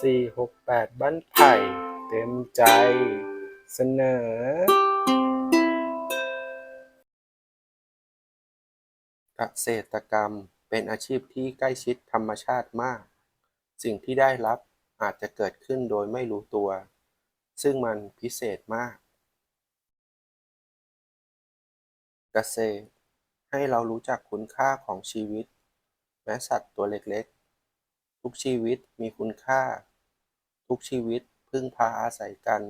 สี่หกแปดบ้านไผ่เต็มใจเสนอ เกษตรกรรมเป็นอาชีพที่ใกล้ชิดธรรมชาติมาก สิ่งที่ได้รับอาจจะเกิดขึ้นโดยไม่รู้ตัว ซึ่งมันพิเศษมาก เกษตรให้เรารู้จักคุณค่าของชีวิต แม้สัตว์ตัวเล็ก ทุกชีวิตมีคุณค่า ทุกชีวิตพึ่งพาอาศัยกัน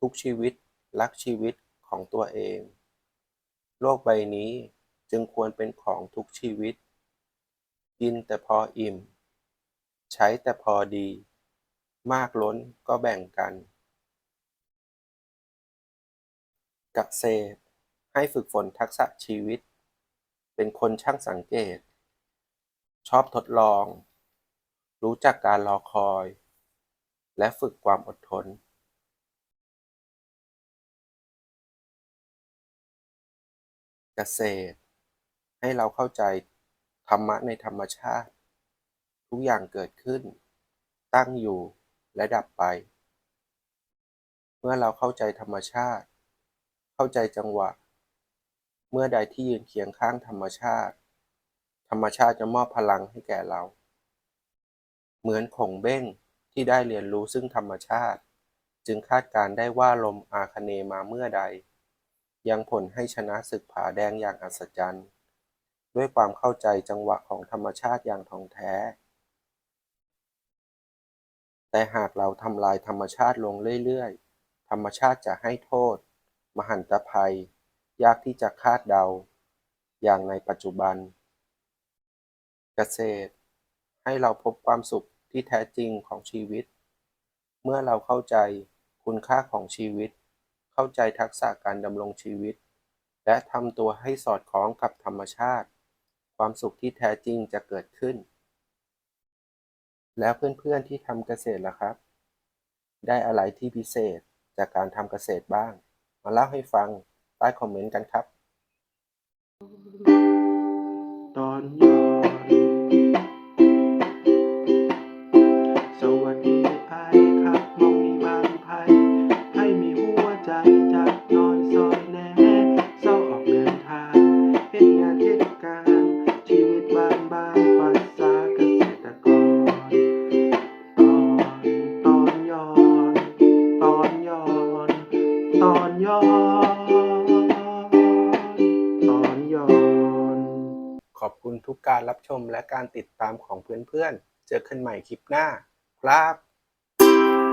ทุกชีวิตรักชีวิตของตัวเอง โลกใบนี้จึงควรเป็นของทุกชีวิต กินแต่พออิ่ม ใช้แต่พอดี มากล้นก็แบ่งกันเกษตรให้ฝึกฝนทักษะชีวิต เป็นคนช่างสังเกต ชอบทดลอง รู้จักการรอคอย และฝึกความอดทนเกษตร ให้เราเข้าใจธรรมะในธรรมชาติ ทุกอย่างเกิดขึ้น ตั้งอยู่และดับไป เมื่อเราเข้าใจธรรมชาติ เข้าใจจังหวะ เมื่อใดที่ยืนเคียงข้างธรรมชาติ ธรรมชาติจะมอบพลังให้แก่เรา เหมือนขงเบ้งที่ได้เรียนรู้ซึ่งธรรมชาติ จึงคาดการได้ว่าลมอาคเนมาเมื่อใด ยังผลให้ชนะศึกผาแดงอย่างอัศจรรย์ด้วยความเข้าใจจังหวะของธรรมชาติอย่างท่องแท้ แต่หากเราทำลายธรรมชาติลงเรื่อยๆ ธรรมชาติจะให้โทษ มหันตภัย ยากที่จะคาดเดา อย่างในปัจจุบัน เกษตร ให้เราพบความสุข ที่แท้จริงของชีวิต เมื่อเราเข้าใจคุณค่าของชีวิต เข้าใจทักษะการดำรงชีวิต และทำตัวให้สอดคล้องกับธรรมชาติ ความสุขที่แท้จริงจะเกิดขึ้น แล้วเพื่อนๆที่ทำเกษตรล่ะครับ ได้อะไรที่พิเศษจากการทำเกษตรบ้าง มาเล่าให้ฟังใต้คอมเมนต์กันครับ ตอนย้อ ณทุกการรับชมและการติดตามของเพื่อนๆเจอกันใหม่คลิปหน้า ครับ